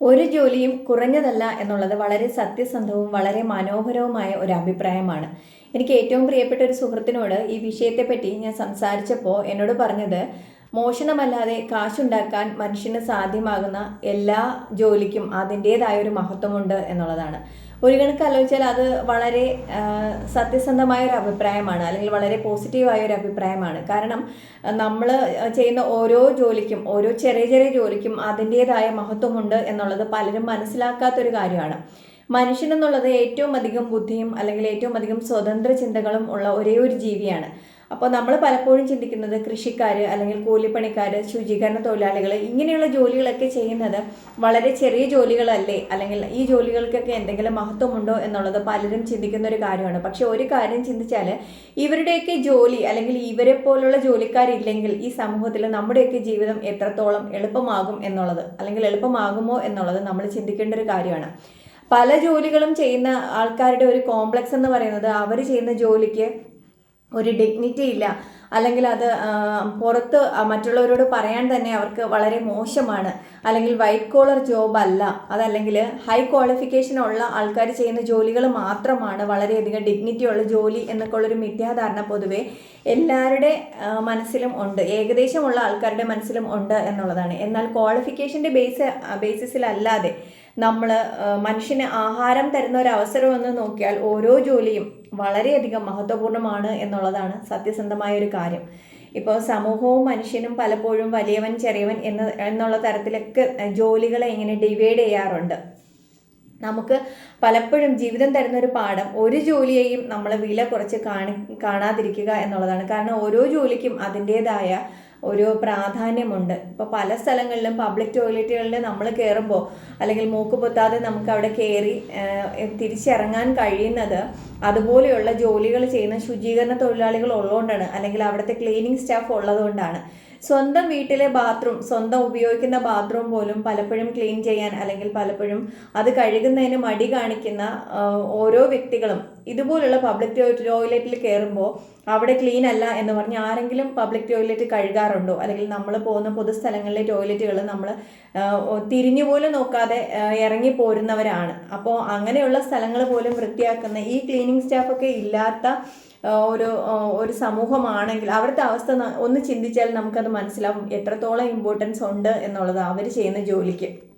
ഒരു ജോലിയും കുറഞ്ഞതല്ല എന്നുള്ളത് വളരെ സത്യസന്ധവും വളരെ മനോഹരവുമായ ഒരു അഭിപ്രായമാണ്. എനിക്ക് ഏറ്റവും പ്രിയപ്പെട്ട ഒരു സുഹൃത്തിനോട് ഈ വിഷയത്തെപ്പറ്റി ഞാൻ സംസാരിച്ചപ്പോൾ എന്നോട് പറഞ്ഞത് മോഷണമല്ലാതെ കാശുണ്ടാക്കാൻ മനുഷ്യന് സാധ്യമാകുന്ന എല്ലാ ജോലിക്കും അതിന്റേതായ ഒരു മഹത്വമുണ്ട് എന്നുള്ളതാണ്. ഒരു കണക്ക് ആലോചിച്ചാൽ അത് വളരെ സത്യസന്ധമായ ഒരു അഭിപ്രായമാണ് അല്ലെങ്കിൽ വളരെ പോസിറ്റീവായ ഒരു അഭിപ്രായമാണ്. കാരണം നമ്മൾ ചെയ്യുന്ന ഓരോ ജോലിക്കും ഓരോ ചെറിയ ചെറിയ ജോലിക്കും അതിന്റേതായ മഹത്വമുണ്ട് എന്നുള്ളത് പലരും മനസ്സിലാക്കാത്തൊരു കാര്യമാണ്. മനുഷ്യൻ എന്നുള്ളത് ഏറ്റവും അധികം ബുദ്ധിയും അല്ലെങ്കിൽ ഏറ്റവും അധികം സ്വതന്ത്ര ചിന്തകളും ഉള്ള ഒരേ ഒരു ജീവിയാണ്. അപ്പോൾ നമ്മൾ പലപ്പോഴും ചിന്തിക്കുന്നത് കൃഷിക്കാർ അല്ലെങ്കിൽ കൂലിപ്പണിക്കാർ ശുചീകരണ തൊഴിലാളികൾ ഇങ്ങനെയുള്ള ജോലികളൊക്കെ ചെയ്യുന്നത് വളരെ ചെറിയ ജോലികളല്ലേ? അല്ലെങ്കിൽ ഈ ജോലികൾക്കൊക്കെ എന്തെങ്കിലും മഹത്വമുണ്ടോ എന്നുള്ളത് പലരും ചിന്തിക്കുന്ന ഒരു കാര്യമാണ്. പക്ഷെ ഒരു കാര്യം ചിന്തിച്ചാൽ ഇവരുടെയൊക്കെ ജോലി അല്ലെങ്കിൽ ഇവരെ പോലുള്ള ജോലിക്കാരില്ലെങ്കിൽ ഈ സമൂഹത്തിൽ നമ്മുടെയൊക്കെ ജീവിതം എത്രത്തോളം എളുപ്പമാകും എന്നുള്ളത് അല്ലെങ്കിൽ എളുപ്പമാകുമോ എന്നുള്ളത് നമ്മൾ ചിന്തിക്കേണ്ട ഒരു കാര്യമാണ്. പല ജോലികളും ചെയ്യുന്ന ആൾക്കാരുടെ ഒരു കോംപ്ലക്സ് എന്ന് പറയുന്നത് അവർ ചെയ്യുന്ന ജോലിക്ക് ഒരു ഡിഗ്നിറ്റി ഇല്ല. അല്ലെങ്കിൽ അത് പുറത്ത് മറ്റുള്ളവരോട് പറയാൻ തന്നെ അവർക്ക് വളരെ മോശമാണ്. അല്ലെങ്കിൽ വൈറ്റ് കോളർ ജോബ് അല്ല. അതല്ലെങ്കിൽ ഹൈ ക്വാളിഫിക്കേഷൻ ഉള്ള ആൾക്കാർ ചെയ്യുന്ന ജോലികൾ മാത്രമാണ് വളരെയധികം ഡിഗ്നിറ്റി ഉള്ള ജോലി എന്നൊക്കെ ഉള്ളൊരു മിഥ്യാധാരണ പൊതുവെ എല്ലാവരുടെ മനസ്സിലും ഉണ്ട്. ഏകദേശമുള്ള ആൾക്കാരുടെ മനസ്സിലും ഉണ്ട് എന്നുള്ളതാണ്. എന്നാൽ ക്വാളിഫിക്കേഷന്റെ ബേസ് ബേസിസിലല്ലാതെ നമ്മൾ മനുഷ്യന് ആഹാരം തരുന്ന ഒരു അവസരം എന്ന് നോക്കിയാൽ ഓരോ ജോലിയും വളരെയധികം മഹത്വപൂർണമാണ് എന്നുള്ളതാണ് സത്യസന്ധമായ ഒരു കാര്യം. ഇപ്പോൾ സമൂഹവും മനുഷ്യനും പലപ്പോഴും വലിയവൻ ചെറിയവൻ എന്ന എന്നുള്ള തരത്തിലൊക്കെ ജോലികളെ ഇങ്ങനെ ഡിവൈഡ് ചെയ്യാറുണ്ട്. നമുക്ക് പലപ്പോഴും ജീവിതം തരുന്ന ഒരു പാഠം ഒരു ജോലിയെയും നമ്മൾ വില കുറച്ച് കാണി കാണാതിരിക്കുക എന്നുള്ളതാണ്. കാരണം ഓരോ ജോലിക്കും അതിന്റേതായ ഒരു പ്രാധാന്യമുണ്ട്. ഇപ്പോൾ പല സ്ഥലങ്ങളിലും പബ്ലിക് ടോയ്ലറ്റുകളിൽ നമ്മൾ കയറുമ്പോൾ അല്ലെങ്കിൽ മൂക്ക് പൊത്താതെ നമുക്ക് അവിടെ കയറി തിരിച്ചിറങ്ങാൻ കഴിയുന്നത് അതുപോലെയുള്ള ജോലികൾ ചെയ്യുന്ന ശുചീകരണ തൊഴിലാളികൾ ഉള്ളതുകൊണ്ടാണ്. അല്ലെങ്കിൽ അവിടുത്തെ ക്ലീനിങ് സ്റ്റാഫ് ഉള്ളതുകൊണ്ടാണ്. സ്വന്തം വീട്ടിലെ ബാത്റൂം സ്വന്തം ഉപയോഗിക്കുന്ന ബാത്റൂം പോലും പലപ്പോഴും ക്ലീൻ ചെയ്യാൻ അല്ലെങ്കിൽ പലപ്പോഴും അത് കഴുകുന്നതിന് മടി കാണിക്കുന്ന ഓരോ വ്യക്തികളും ഇതുപോലുള്ള പബ്ലിക് ടോയ്ലറ്റിൽ കയറുമ്പോൾ അവിടെ ക്ലീൻ അല്ല എന്ന് പറഞ്ഞ് ആരെങ്കിലും പബ്ലിക് ടോയ്ലറ്റ് കഴുകാറുണ്ടോ? അല്ലെങ്കിൽ നമ്മൾ പോകുന്ന പൊതുസ്ഥലങ്ങളിലെ ടോയ്ലറ്റുകൾ നമ്മൾ തിരിഞ്ഞു പോലും നോക്കാതെ ഇറങ്ങി പോരുന്നവരാണ്. അപ്പോൾ അങ്ങനെയുള്ള സ്ഥലങ്ങൾ പോലും വൃത്തിയാക്കുന്ന ഈ ക്ലീനിങ് സ്റ്റാഫൊക്കെ ഇല്ലാത്ത ഒരു ഒരു സമൂഹമാണെങ്കിൽ അവിടുത്തെ അവസ്ഥ ഒന്ന് ചിന്തിച്ചാൽ നമുക്കത് മനസ്സിലാവും എത്രത്തോളം ഇമ്പോർട്ടൻസ് ഉണ്ട് എന്നുള്ളത് അവർ ചെയ്യുന്ന ജോലിക്ക്.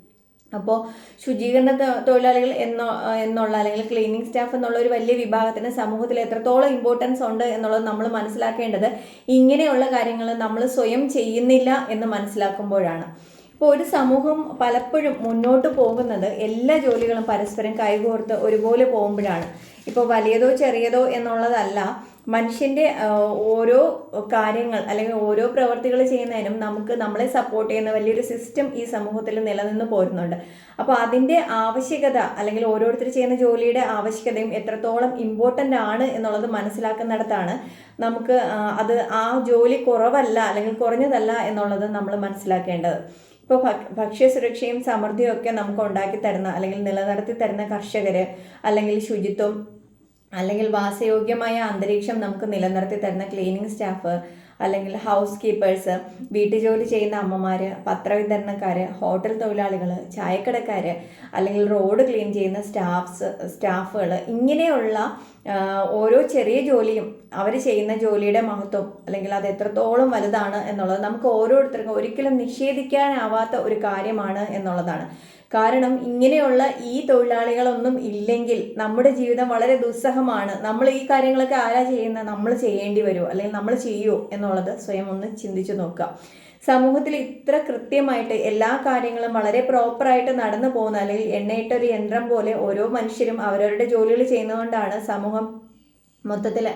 അപ്പോൾ ശുചീകരണ തൊഴിലാളികൾ എന്നോ എന്നുള്ള അല്ലെങ്കിൽ ക്ലീനിങ് സ്റ്റാഫ് എന്നുള്ള ഒരു വലിയ വിഭാഗത്തിന് സമൂഹത്തിൽ എത്രത്തോളം ഇമ്പോർട്ടൻസ് ഉണ്ട് എന്നുള്ളത് നമ്മൾ മനസ്സിലാക്കേണ്ടത് ഇങ്ങനെയുള്ള കാര്യങ്ങൾ നമ്മൾ സ്വയം ചെയ്യുന്നില്ല എന്ന് മനസ്സിലാക്കുമ്പോഴാണ്. ഇപ്പോൾ ഒരു സമൂഹം പലപ്പോഴും മുന്നോട്ട് പോകുന്നത് എല്ലാ ജോലികളും പരസ്പരം കൈകോർത്ത് ഒരുപോലെ പോകുമ്പോഴാണ്. ഇപ്പോൾ വലിയതോ ചെറിയതോ എന്നുള്ളതല്ല മനുഷ്യന്റെ ആ, ഓരോ കാര്യങ്ങൾ അല്ലെങ്കിൽ ഓരോ പ്രവർത്തികൾ ചെയ്യുന്നതിനും നമുക്ക് നമ്മളെ സപ്പോർട്ട് ചെയ്യുന്ന വലിയൊരു സിസ്റ്റം ഈ സമൂഹത്തിൽ നിലനിന്ന് പോരുന്നുണ്ട്. അപ്പോൾ അതിന്റെ ആവശ്യകത അല്ലെങ്കിൽ ഓരോരുത്തർ ചെയ്യുന്ന ജോലിയുടെ ആവശ്യകതയും എത്രത്തോളം ഇമ്പോർട്ടന്റ് ആണ് എന്നുള്ളത് മനസ്സിലാക്കുന്നിടത്താണ് നമുക്ക് അത് ആ ജോലി കുറവല്ല അല്ലെങ്കിൽ കുറഞ്ഞതല്ല എന്നുള്ളത് നമ്മൾ മനസ്സിലാക്കേണ്ടത്. ഇപ്പോൾ ഭക്ഷ്യസുരക്ഷയും സമൃദ്ധിയും ഒക്കെ നമുക്ക് ഉണ്ടാക്കി തരുന്ന അല്ലെങ്കിൽ നിലനിർത്തി തരുന്ന കർഷകർ അല്ലെങ്കിൽ ശുചിത്വം അല്ലെങ്കിൽ വാസയോഗ്യമായ അന്തരീക്ഷം നമുക്ക് നിലനിർത്തി തരുന്ന ക്ലീനിങ് സ്റ്റാഫ് അല്ലെങ്കിൽ ഹൗസ് കീപ്പേഴ്സ് വീട്ടുജോലി ചെയ്യുന്ന അമ്മമാർ പത്രവിതരണക്കാർ ഹോട്ടൽ തൊഴിലാളികൾ ചായക്കടക്കാർ അല്ലെങ്കിൽ റോഡ് ക്ലീൻ ചെയ്യുന്ന സ്റ്റാഫ്സ് സ്റ്റാഫുകൾ ഇങ്ങനെയുള്ള ഓരോ ചെറിയ ജോലിയും അവർ ചെയ്യുന്ന ജോലിയുടെ മഹത്വം അല്ലെങ്കിൽ അത് എത്രത്തോളം വലുതാണ് എന്നുള്ളത് നമുക്ക് ഓരോരുത്തർക്കും ഒരിക്കലും നിഷേധിക്കാനാവാത്ത ഒരു കാര്യമാണ് എന്നുള്ളതാണ്. കാരണം ഇങ്ങനെയുള്ള ഈ തൊഴിലാളികളൊന്നും ഇല്ലെങ്കിൽ നമ്മുടെ ജീവിതം വളരെ ദുസ്സഹമാണ്. നമ്മൾ ഈ കാര്യങ്ങളൊക്കെ ആരാ ചെയ്യുന്നത്? നമ്മൾ ചെയ്യേണ്ടി വരുമോ അല്ലെങ്കിൽ നമ്മൾ ചെയ്യുമോ എന്നുള്ളത് സ്വയം ഒന്ന് ചിന്തിച്ചു നോക്കുക. സമൂഹത്തിൽ ഇത്ര കൃത്യമായിട്ട് എല്ലാ കാര്യങ്ങളും വളരെ പ്രോപ്പറായിട്ട് നടന്നു പോകുന്ന അല്ലെങ്കിൽ എണ്ണയിട്ട ഒരു യന്ത്രം പോലെ ഓരോ മനുഷ്യരും അവരവരുടെ ജോലികൾ ചെയ്യുന്നതുകൊണ്ടാണ് സമൂഹം മൊത്തത്തിൽ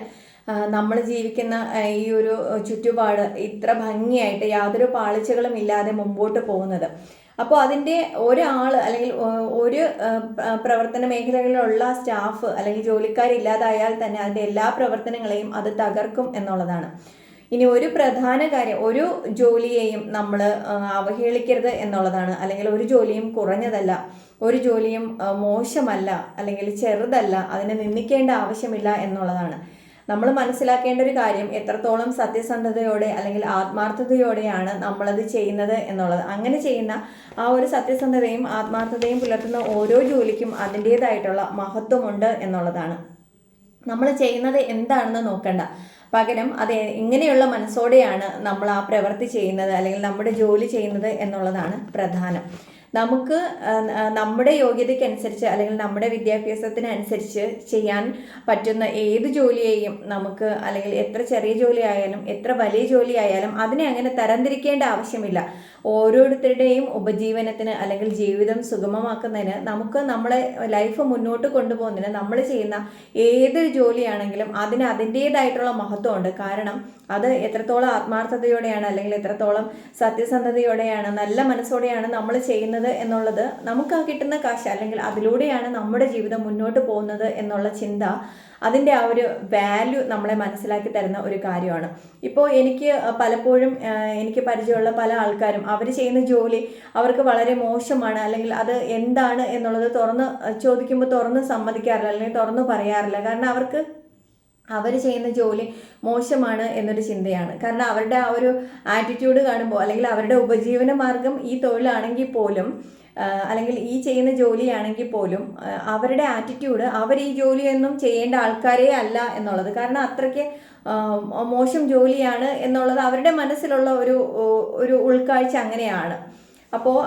നമ്മൾ ജീവിക്കുന്ന ഈ ഒരു ചുറ്റുപാട് ഇത്ര ഭംഗിയായിട്ട് യാതൊരു പാളിച്ചകളും ഇല്ലാതെ മുമ്പോട്ട് പോകുന്നത്. അപ്പോൾ അതിന്റെ ഒരാൾ അല്ലെങ്കിൽ ഒരു പ്രവർത്തന മേഖലകളിലുള്ള സ്റ്റാഫ് അല്ലെങ്കിൽ ജോലിക്കാരില്ലാതായാൽ തന്നെ അതിന്റെ എല്ലാ പ്രവർത്തനങ്ങളെയും അത് തകർക്കും എന്നുള്ളതാണ്. ഇനി ഒരു പ്രധാന കാര്യം ഒരു ജോലിയെയും നമ്മൾ അവഹേളിക്കരുത് എന്നുള്ളതാണ്. അല്ലെങ്കിൽ ഒരു ജോലിയും കുറഞ്ഞതല്ല ഒരു ജോലിയും മോശമല്ല അല്ലെങ്കിൽ ചെറുതല്ല അതിനെ നിന്ദിക്കേണ്ട ആവശ്യമില്ല എന്നുള്ളതാണ്. നമ്മൾ മനസ്സിലാക്കേണ്ട ഒരു കാര്യം എത്രത്തോളം സത്യസന്ധതയോടെ അല്ലെങ്കിൽ ആത്മാർത്ഥതയോടെയാണ് നമ്മളത് ചെയ്യുന്നത് എന്നുള്ളത്. അങ്ങനെ ചെയ്യുന്ന ആ ഒരു സത്യസന്ധതയും ആത്മാർത്ഥതയും പുലർത്തുന്ന ഓരോ ജോലിക്കും അതിന്റേതായിട്ടുള്ള മഹത്വമുണ്ട് എന്നുള്ളതാണ്. നമ്മൾ ചെയ്യുന്നത് എന്താണെന്ന് നോക്കണ്ട. പകരം അത് ഇങ്ങനെയുള്ള മനസ്സോടെയാണ് നമ്മൾ ആ പ്രവൃത്തി ചെയ്യുന്നത് അല്ലെങ്കിൽ നമ്മുടെ ജോലി ചെയ്യുന്നത് എന്നുള്ളതാണ് പ്രധാനം. നമുക്ക് നമ്മുടെ യോഗ്യതയ്ക്കനുസരിച്ച് അല്ലെങ്കിൽ നമ്മുടെ വിദ്യാഭ്യാസത്തിനനുസരിച്ച് ചെയ്യാൻ പറ്റുന്ന ഏത് ജോലിയെയും നമുക്ക് അല്ലെങ്കിൽ എത്ര ചെറിയ ജോലി ആയാലും എത്ര വലിയ ജോലി ആയാലും അതിനെ അങ്ങനെ തരംതിരിക്കേണ്ട ആവശ്യമില്ല. ഓരോരുത്തരുടെയും ഉപജീവനത്തിന് അല്ലെങ്കിൽ ജീവിതം സുഗമമാക്കുന്നതിന് നമുക്ക് നമ്മളെ ലൈഫ് മുന്നോട്ട് കൊണ്ടുപോകുന്നതിന് നമ്മൾ ചെയ്യുന്ന ഏതൊരു ജോലിയാണെങ്കിലും അതിന് അതിന്റേതായിട്ടുള്ള മഹത്വമുണ്ട്. കാരണം അത് എത്രത്തോളം ആത്മാർത്ഥതയോടെയാണ് അല്ലെങ്കിൽ എത്രത്തോളം സത്യസന്ധതയോടെയാണ് നല്ല മനസ്സോടെയാണ് നമ്മൾ ചെയ്യുന്നത് എന്നുള്ളത് നമുക്ക് ആ കിട്ടുന്ന കാശ് അല്ലെങ്കിൽ അതിലൂടെയാണ് നമ്മുടെ ജീവിതം മുന്നോട്ട് പോകുന്നത് എന്നുള്ള ചിന്ത അതിന്റെ ആ ഒരു വാല്യൂ നമ്മളെ മനസ്സിലാക്കി തരുന്ന ഒരു കാര്യമാണ്. ഇപ്പോൾ എനിക്ക് പലപ്പോഴും എനിക്ക് പരിചയമുള്ള പല ആൾക്കാരും അവർ ചെയ്യുന്ന ജോലി അവർക്ക് വളരെ മോശമാണ് അല്ലെങ്കിൽ അത് എന്താണ് എന്നുള്ളത് തുറന്ന് ചോദിക്കുമ്പോൾ തുറന്ന് സമ്മതിക്കാറില്ല അല്ലെങ്കിൽ തുറന്ന് പറയാറില്ല. കാരണം അവർക്ക് അവർ ചെയ്യുന്ന ജോലി മോശമാണ് എന്നൊരു ചിന്തയാണ്. കാരണം അവരുടെ ആ ഒരു ആറ്റിറ്റ്യൂഡ് കാണുമ്പോൾ അല്ലെങ്കിൽ അവരുടെ ഉപജീവന മാർഗം ഈ തൊഴിലാണെങ്കിൽ പോലും അല്ലെങ്കിൽ ഈ ചെയ്യുന്ന ജോലിയാണെങ്കിൽ പോലും അവരുടെ ആറ്റിറ്റ്യൂഡ് അവർ ഈ ജോലിയൊന്നും ചെയ്യേണ്ട ആൾക്കാരേ അല്ല എന്നുള്ളത്. കാരണം അത്രയ്ക്ക് മോശം ജോലിയാണ് എന്നുള്ളത് അവരുടെ മനസ്സിലുള്ള ഒരു ഒരു ഉൾക്കാഴ്ച അങ്ങനെയാണ്. അപ്പോൾ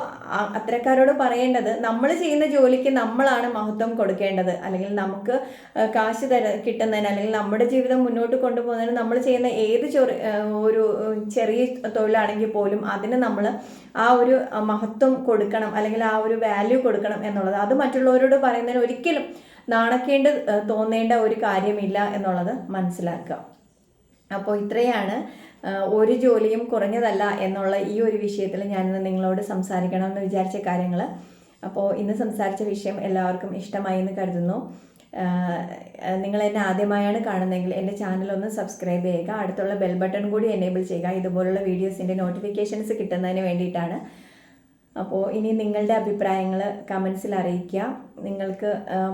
അത്തരക്കാരോട് പറയേണ്ടത് നമ്മൾ ചെയ്യുന്ന ജോലിക്ക് നമ്മളാണ് മഹത്വം കൊടുക്കേണ്ടത്. അല്ലെങ്കിൽ നമുക്ക് കാശ് തര കിട്ടുന്നതിന് അല്ലെങ്കിൽ നമ്മുടെ ജീവിതം മുന്നോട്ട് കൊണ്ടുപോകുന്നതിന് നമ്മൾ ചെയ്യുന്ന ഏത് ചെറു ഒരു ചെറിയ തൊഴിലാണെങ്കിൽ പോലും അതിന് നമ്മൾ ആ ഒരു മഹത്വം കൊടുക്കണം. അല്ലെങ്കിൽ ആ ഒരു വാല്യൂ കൊടുക്കണം എന്നുള്ളത്. അത് മറ്റുള്ളവരോട് പറയുന്നതിന് ഒരിക്കലും നാണക്കേണ്ട തോന്നേണ്ട ഒരു കാര്യമില്ല എന്നുള്ളത് മനസ്സിലാക്കുക. അപ്പോൾ ഇത്രയാണ് ഒരു ജോലിയും കുറഞ്ഞതല്ല എന്നുള്ള ഈ ഒരു വിഷയത്തിൽ ഞാനിന്ന് നിങ്ങളോട് സംസാരിക്കണമെന്ന് വിചാരിച്ച കാര്യങ്ങൾ അപ്പോൾ ഇന്ന് സംസാരിച്ച വിഷയം എല്ലാവർക്കും ഇഷ്ടമായി എന്ന് കരുതുന്നു. നിങ്ങൾ എന്നെ ആദ്യമായാണ് കാണുന്നതെങ്കിൽ എന്റെ ചാനൽ ഒന്ന് സബ്സ്ക്രൈബ് ചെയ്യുക. അടുത്തുള്ള ബെൽ ബട്ടൺ കൂടി എനേബിൾ ചെയ്യുക. ഇതുപോലുള്ള വീഡിയോസിന്റെ നോട്ടിഫിക്കേഷൻസ് കിട്ടുന്നതിന് വേണ്ടിയിട്ടാണ്. അപ്പോൾ ഇനി നിങ്ങളുടെ അഭിപ്രായങ്ങൾ കമൻസിൽ അറിയിക്കുക. നിങ്ങൾക്ക്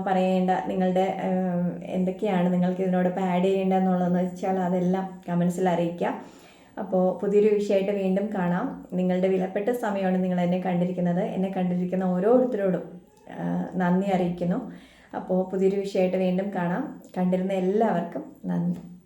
പറയേണ്ട നിങ്ങളുടെ എന്തൊക്കെയാണ് നിങ്ങൾക്ക് ഇതിനോടൊപ്പം ആഡ് ചെയ്യേണ്ടതെന്നുള്ളതെന്ന് വെച്ചാൽ അതെല്ലാം കമൻസിൽ അറിയിക്കുക. അപ്പോൾ പുതിയൊരു വിഷയമായിട്ട് വീണ്ടും കാണാം. നിങ്ങളുടെ വിലപ്പെട്ട സമയമാണ് നിങ്ങൾ എന്നെ കണ്ടിരിക്കുന്നത്. എന്നെ കണ്ടിരിക്കുന്ന ഓരോരുത്തരോടും നന്ദി അറിയിക്കുന്നു. അപ്പോൾ പുതിയൊരു വിഷയമായിട്ട് വീണ്ടും കാണാം. കണ്ടിരുന്ന എല്ലാവർക്കും നന്ദി.